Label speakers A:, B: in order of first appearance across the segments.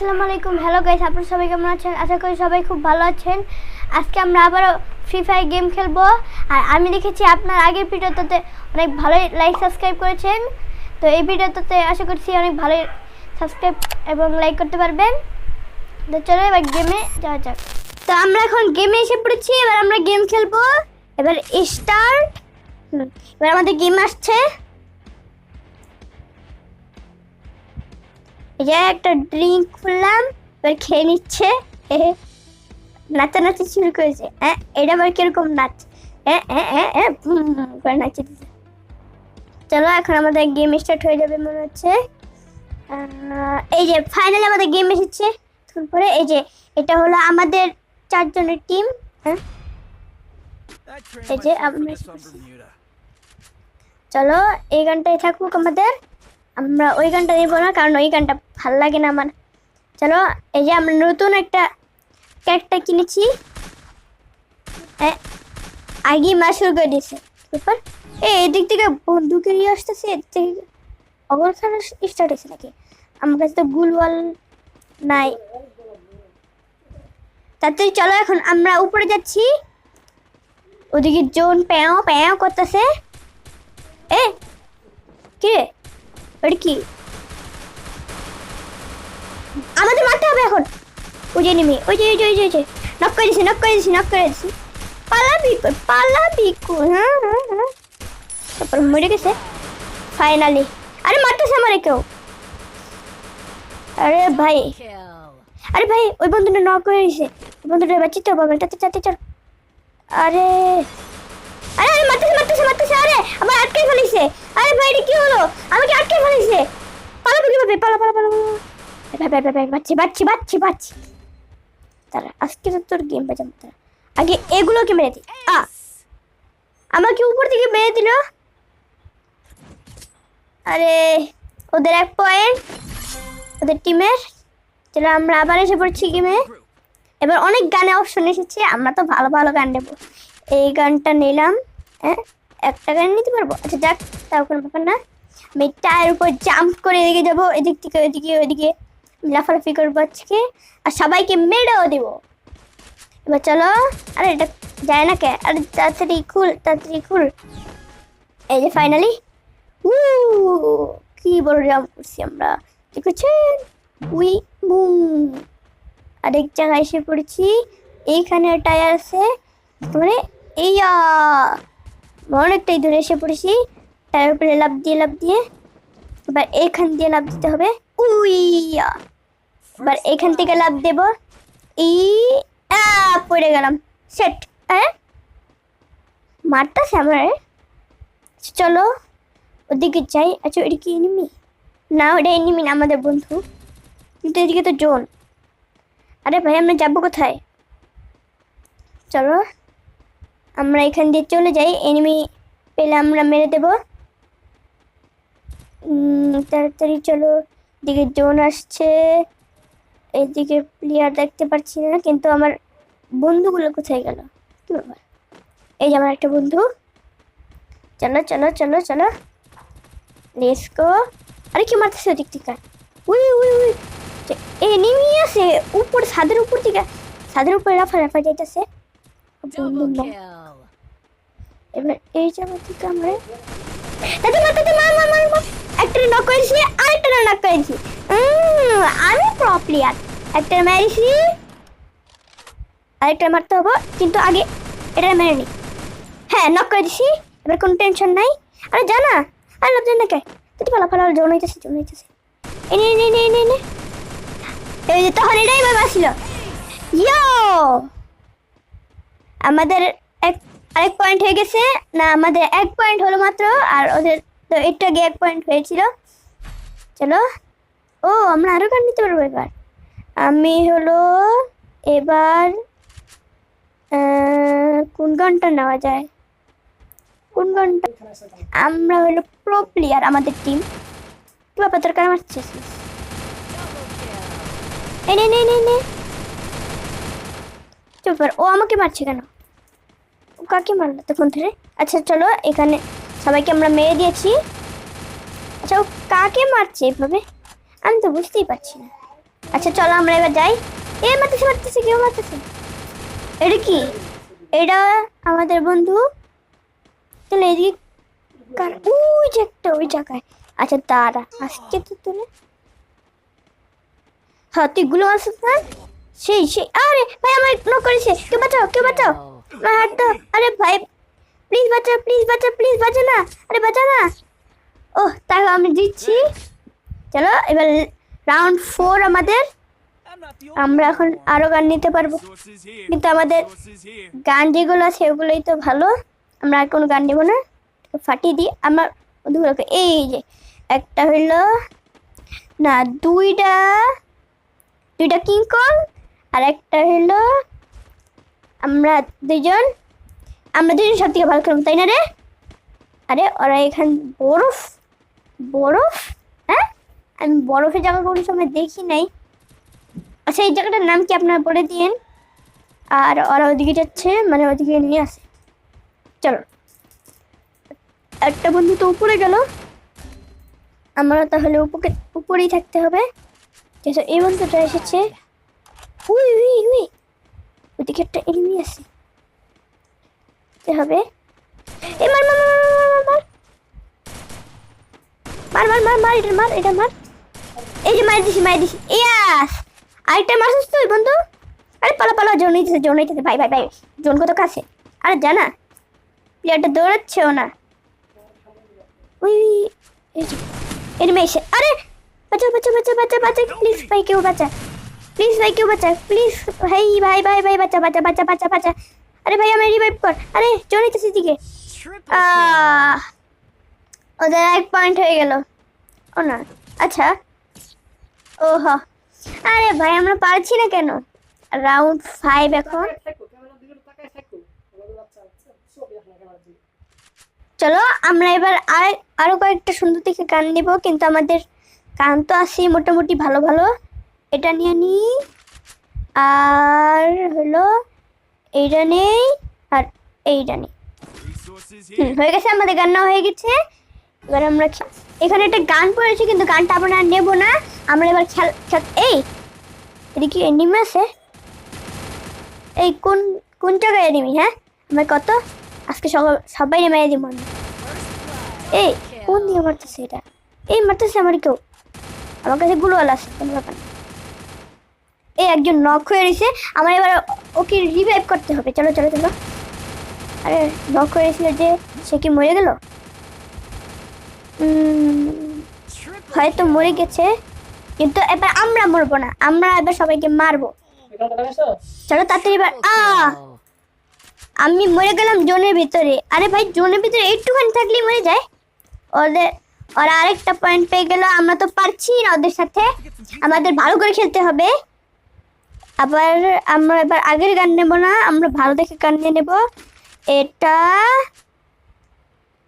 A: আসসালামু আলাইকুম। Hello guys আপনারা সবাই কেমন আছেন? আশা করি সবাই খুব ভালো আছেন। আজকে আমরা আবারও ফ্রি ফায়ার গেম খেলব। আর আমি দেখেছি আপনার আগের ভিডিওটাতে অনেক ভালোই লাইক সাবস্ক্রাইব করেছেন। তো এই ভিডিওটাতে আশা করছি অনেক ভালোই সাবস্ক্রাইব এবং লাইক করতে পারবেন। তো চলো এবার গেমে যাওয়া যাক। তো আমরা এখন গেমে এসে পড়েছি। এবার আমরা গেম খেলব। এবার স্টার্ট এবার আমাদের গেম আসছে। যে একটা ড্রিঙ্ক খুললাম এবার খেয়ে নিচ্ছে। নাচানাচি শুরু করেছে। হ্যাঁ এটা আবার কীরকম নাচ? হ্যাঁ হ্যাঁ হ্যাঁ হ্যাঁ করে নাচে দিচ্ছে। চলো এখন আমাদের গেম স্টার্ট হয়ে যাবে মনে হচ্ছে। এই যে ফাইনালি আমাদের গেম এসেছে। কিছুক্ষণ পরে এই যে এটা হলো আমাদের চারজনের টিম হ্যাঁ?
B: এই
A: যে চলো এই গানটাই থাকুক আমাদের। আমরা ওই গানটা নেব না, কারণ ওই গানটা ভালো লাগে না আমার। চলো, এই যে আমরা নতুন একটা ক্যারেক্টার কিনেছি। আগেই মা শুরু করে দিয়েছে। এই এদিক থেকে বন্দুকের ইয়ে আসতেছে, এদিক থেকে স্টার্ট হয়েছে নাকি? আমার কাছে তো গুলওয়াল নাই। তাতে চলো এখন আমরা উপরে যাচ্ছি। ওদিকে জোন প্যাও প্যাও করতেছে। এ, কি? ওটা আমাদের মারতে হবে এখন। ওই যে নেমে ওই যে ওই যে ওই যে ওই যে। নক করে দিছি নক করে দিছি নক করে দিছি। পালাবি পালাবি হ্যাঁ হ্যাঁ হ্যাঁ। মরে গেছে। ফাইনালি আরে মারতেছে আমারে কেউ। আরে ভাই। আরে ভাই, ওই বন্ধুটা নক করে দিছে। ওই বন্ধুটা বাঁচিতে হবে তাতে চাতে চল আরে। আরে আরে মারতেছে মারতেছে মারতেছে। আরে, আমার আটকে ফেলিছে। আরে ভাই, এটা কি হলো আমাকে আটকে ফেলিছে পালাবো কীভাবে পালা পালা পালা বাচ্চি বাচ্চি বাচ্চি বাচ্চি। তারা, আজকে তো তোর গেম বাজাম তারা। আগে এগুলোকে মেরে দি? আমাকে উপর থেকে মেরে দিল? আরে, ওদের এক পয়েন্ট ওদের টিমের চলো আমরা আবার এসে পড়ছি গেমে এবার অনেক গানে অপশন এসেছে, আমরা তো ভালো ভালো গান নেব। এই গানটা নিলাম হ্যাঁ? একটা গান নিতে পারব? আচ্ছা যাক, তাও কোনো ব্যাপার না। আমি টায়ের উপর জাম্প করে এদিকে যাব, এদিক থেকে ওইদিকে ওইদিকে লাফালাফি করব আজকে। আর সবাইকে মেরেও দেবো। এবার চলো। আরে এটা যায় না কে? আরে তাড়াতাড়ি খুল তাড়াতাড়ি খুল। এই যে ফাইনালি উ কি বড় জাম্প করছি আমরা। দেখেছেন? উই বুম আরেক জায়গায় এসে পড়েছি। এইখানে টায়ার আছে। তারপরে এইয়া। অনেকটাই দূরে এসে পড়েছি। টায়ার উপরে লাভ দিয়ে লাভ দিয়ে এবার এখান দিয়ে লাভ দিতে হবে। উইয়া এবার এখান থেকে লাভ দেব। ই পড়ে গেলাম। সেট হ্যাঁ? মারতাছে আমার আচ্ছা, চলো ওদিকে যাই। আচ্ছা এটা কি এনিমি না ওটা এনিমি না আমাদের বন্ধু। কিন্তু এদিকে তো জোন আরে ভাই আমরা যাব কোথায়? চলো আমরা এখান দিয়ে চলে যাই। এনিমি পেলে আমরা মেরে দেব। তাড়াতাড়ি চলো এদিকে জোন আসছে। এদিকে প্লেয়ার দেখতে পাচ্ছি না কিন্তু আমার বন্ধুগুলো কোথায় গেল? কি ব্যাপার? এই যে আমার একটা বন্ধু। চলো চলো চলো চলো। লেটস গো আরে কি মারতেছে ওদিক থেকে? উই উই উই। এ এনিমি আছে উপর ছাদের উপর থেকে। ছাদের উপরে রাফা রাফা যাইতেছে। এবার এই জায়গা থেকে আমরা মার তাতে মার মার মার মার একটা নক করেছি, আরেকটা নক করেছি। আমি প্রো প্লেয়ার একটা মেরেছি। আরেকটা মারতে হবে, কিন্তু আগে এটা মেরে নি। হ্যাঁ নক করে দিছি এবার কোনো টেনশন নাই। আরে জানা, আর লাভ জানা কে? তুই পালা পালা জন হইতেছে জন হইতেছে এনে এনে এনে এনে এনে এই যে তখন এটাই ভাবে আসছিল ইয়ো! আমাদের এক, আরেক পয়েন্ট হয়ে গেছে। না, আমাদের এক পয়েন্ট হলো মাত্র, আর ওদের তো এটা আগে এক পয়েন্ট হয়েছিল। চলো। ও, আমরা আরও গান নিতে পারব এবার। আমি হলো এবার কোন গানটা নেওয়া যায়? কোন গানটা? আমরা হলো প্রো প্লেয়ার আমাদের টিম কি ব্যাপার, তোর কারণ মারছিস? নে নে নে নে। ও আমাকে মারছে কেন? ও কাকে মারলো তখন ধরে আচ্ছা চলো, এখানে সবাইকে আমরা মেরে দিয়েছি। আচ্ছা ও কাকে মারছে এভাবে? আমি তো বুঝতেই পারছি না। আচ্ছা চলো আমরা এবার যাই। এ, মারতেছে মারতেছে, কেউ মারতেছে? এটা কি? এটা আমাদের বন্ধু। তাহলে এদিকে কার? ওই যে একটা, ওই জায়গায়। আচ্ছা দাঁড়া, আজকে তো তোলে। হ্যাঁ তুই গুলো না? সেই সেই, আরে, ভাই, আমার নক করেছে। কেউ বাঁচাও কেউ বাঁচাও। আমার হাত আরে, ভাই প্লিজ বাঁচা প্লিজ বাঁচা প্লিজ বাঁচা না। আরে বাঁচা না। ও তাই আমি দিচ্ছি চলো, এবার রাউন্ড ফোর আমাদের। আমরা এখন আরও গান নিতে পারব। কিন্তু আমাদের গান যেগুলো আছে, ওগুলোই তো ভালো। আমরা আর কোনো গান নেব না। ফাটিয়ে দিই। আমার বন্ধুগুলোকে, এই যে, একটা হইল, না, দুইটা দুইটা কিংকং আর একটা হইল, আমরা দুজন আমরা দুজন সব থেকে ভালো খেলব, তাই না রে? আরে, ওরা এখান বরফ বরফ? হ্যাঁ? আমি বরফের জায়গা কোনো সময় দেখি নাই। আচ্ছা এই জায়গাটার নাম কি আপনারা বলে দিন আর ওরা ওদিকে যাচ্ছে মানে ওদিকে নিয়ে আসে। চলো। একটা বন্ধু তো উপরে গেল। আমরা তাহলে উপরে উপরেই থাকতে হবে। এই বন্ধুটা এসেছে। উই উই উই। ওদিকে একটা এনিমি আছে। করতে হবে। দৌড়াচ্ছে না। আরে ভাই, কেউ প্লিজ ভাই, কেউ প্লিজ ভাই ভাই ভাই ভাই আরে ভাই আমি রিভাইভ কর। আরে জোন নিতেছে দিকে
B: Triple
A: আহ, ওদের এক পয়েন্ট হয়ে গেল। ও না আচ্ছা। ওহ। আরে ভাই আমরা পারছি না কেন? রাউন্ড ফাইভ এখন। চলো আমরা এবার আর আরও কয়েকটা সুন্দর দেখে গান নিব কিন্তু আমাদের গান তো আছে মোটামুটি ভালো ভালো। এটা নিয়ে নিই আর হলো এইটা নেই আর এইটা নেই. হয়ে গেছে, আমাদের নেওয়া হয়ে গেছে। এবার আমরা এখানে একটা গান পড়েছি, কিন্তু গানটা আমরা নেব না। আমরা এবার খেল এই এদিকে এনিমি আছে? এই কোন কোন জায়গায় এনিমি হ্যাঁ? আমার কত? আজকে সবাই নেমে দিব আমি। এই, কোন দিয়ে মারতেছে এটা? এই মারতেছে আমার কেউ। আমার কাছে গুলোয়াল আছে, কোনো ব্যাপার না। এই একজন নক হয়ে রয়েছে। আমার এবার ওকে রিভাইভ করতে হবে। চলো চলো চলো। আরে নক করেছিল যে, সে কি মরে গেল? হয়তো মরে গেছে। কিন্তু এবার আমরা মরবো না। আমরা এবার সবাইকে মারবো। চলো, তাড়াতাড়ি এবার আমি মরে গেলাম জোনের ভিতরে। আরে ভাই, জোনের ভিতরে একটুখানি থাকলেই মরে যায়। ওদের ওরা আরেকটা পয়েন্ট পেয়ে গেল। আমরা তো পারছি না ওদের সাথে। আমাদের ভালো করে খেলতে হবে। আবার আমরা এবার আগের গান নেব না, আমরা ভালো দেখে গান নিয়ে নেব। এটা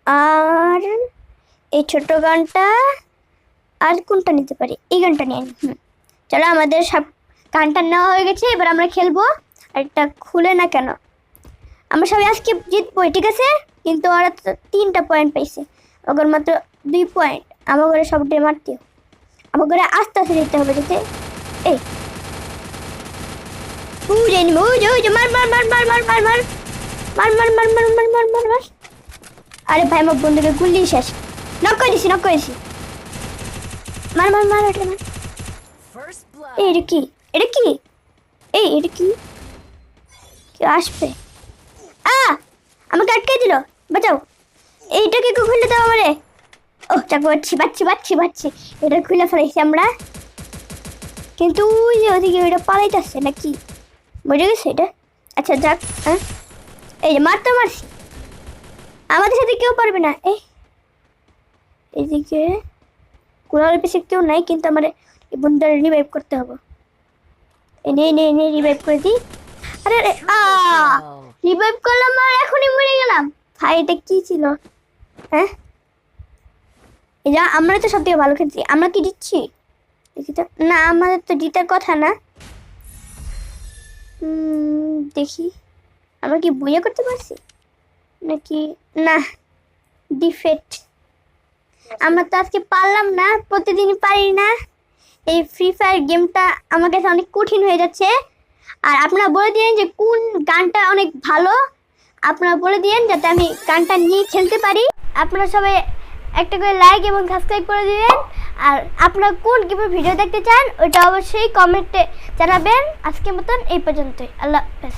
A: আর এই ছোট গানটা আর কোনটা নিতে পারি? এই গানটা নিয়ে হুম। চলো আমাদের সব গানটা নেওয়া হয়ে গেছে, এবার আমরা খেলব। আর এটা খুলে না কেন? আমরা সবাই আজকে জিতবই ঠিক আছে? কিন্তু ওরা তিনটা পয়েন্ট পাইছে। ওদের মাত্র দুই পয়েন্ট আমার ঘরে সব ডে মারতে আমার ঘরে আস্তে আস্তে যেতে হবে, যাতে এই। ওই যে ওই যে ওই যে মার মার মার মার মার মার মার মার মার মার মার মার মার মার মার আরে ভাই আমার বন্ধুকে গুলি শেষ নক করে দিছি নক করে দিছি মার মার মার এটা মার এই এটা কি এটা কি এই এটা কি কেউ আসবে আ আমাকে আটকে দিল বাঁচাও এইটাকে একটু খুলে দাও আমারে ও চাকু পাচ্ছি পাচ্ছি পাচ্ছি পাচ্ছি এটা খুলে ফেলেছি আমরা কিন্তু ওই যে ওদিকে ওইটা পালাইতেছে নাকি বুঝে গেছে এটা? আচ্ছা যাক হ্যাঁ? এই যে মারতে মারছি। আমাদের সাথে কেউ পারবে না, এই। এদিকে কুড়ালের পেছে কেউ নাই, কিন্তু আমার এই বন্ধুটা রিভাইভ করতে হবে। এই নে নে নে রিভাইভ করে দিই। আরে আরে, আ. রিভাইভ করলাম আর এখনই মরে গেলাম। ভাই, এটা কি ছিল? হ্যাঁ? এই যা, আমরা তো সব থেকে ভালো খেলছি। আমরা কি দিচ্ছি দেখি তো। না, আমাদের তো জিতার কথা না। দেখি। আমরা কি বইয়া করতে পারছি? নাকি, না ডিফেক্ট আমরা তো আজকে পারলাম না, প্রতিদিনই পারি না। এই ফ্রি ফায়ার গেমটা আমার কাছে অনেক কঠিন হয়ে যাচ্ছে। আর আপনারা বলে দিন যে কোন গানটা অনেক ভালো। আপনারা বলে দিন যাতে আমি গানটা নিয়ে খেলতে পারি। আপনারা সবাই একটা করে লাইক এবং সাবস্ক্রাইব করে দিবেন। আর আপনারা কোন কীভাবে ভিডিও দেখতে চান, ওইটা অবশ্যই কমেন্টে জানাবেন। আজকের মতন এই পর্যন্তই। আল্লাহ হাফেজ।